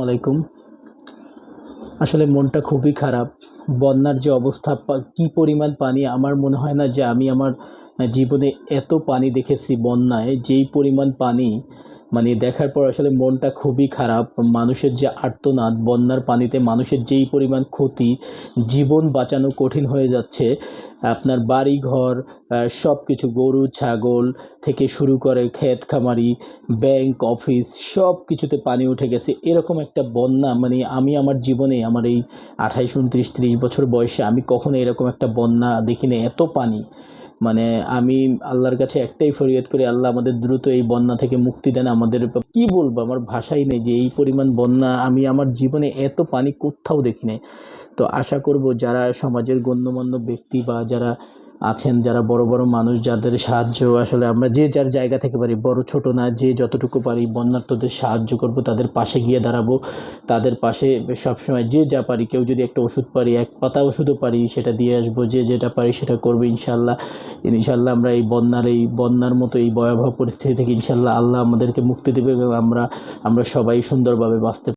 আলাইকুম। আসলে মনটা খুবই খারাপ। বন্যার যে অবস্থা কি পরিমাণ পানি, আমার মনে হয় না যে আমি আমার জীবনে এত পানি দেখেছি বন্যায়। যেই পরিমাণ পানি মানে দেখার পর আসলে মনটা খুবই খারাপ। মানুষের যে আর্তনাদ, বন্যার পানিতে মানুষের যেই পরিমাণ ক্ষতি, জীবন বাঁচানো কঠিন হয়ে যাচ্ছে। আপনার বাড়ি ঘর সব কিছু গরু, ছাগল থেকে শুরু করে ক্ষেত খামারি, ব্যাংক, অফিস সব কিছুতে পানি উঠে গেছে। এরকম একটা বন্যা মানে আমি আমার জীবনে, আমার এই আঠাইশ, উনত্রিশ, ত্রিশ বছর বয়সে আমি কখনো এরকম একটা বন্যা দেখিনি, এত পানি। মানে আমি আল্লাহর কাছে একটাই ফরিয়াদ করি, আল্লাহ আমাদের দ্রুত এই বন্যা থেকে মুক্তি দেন, আমাদের কি বলব? আমার ভাষাই নেই যে এই পরিমাণ বন্যা, আমি আমার জীবনে এত পানি কোথাও দেখি নাই তো আশা করব যারা সমাজের গণ্যমান্য ব্যক্তি বা যারা আছেন যারা বড় বড় মানুষ, যাদের সাহায্য আসলে আমরা যে যার জায়গা থেকে পারি, বড় ছোট না, যে যতটুকু পারি বন্যার্থদের সাহায্য করব, তাদের পাশে গিয়ে দাঁড়াবো। তাদের পাশে সবসময় যে যা পারি, কেউ যদি একটা ওষুধ পারি, এক পাতা ওষুধও পারি, সেটা দিয়ে আসব। যে যেটা পারি, সেটা করব ইনশাল্লাহ। ইনশাল্লাহ আমরা এই বন্যার এই বন্যার মতো এই ভয়াবহ পরিস্থিতি থেকে ইনশাল্লাহ আল্লাহ আমাদেরকে মুক্তি দেবে এবং আমরা আমরা সবাই সুন্দরভাবে বাঁচতে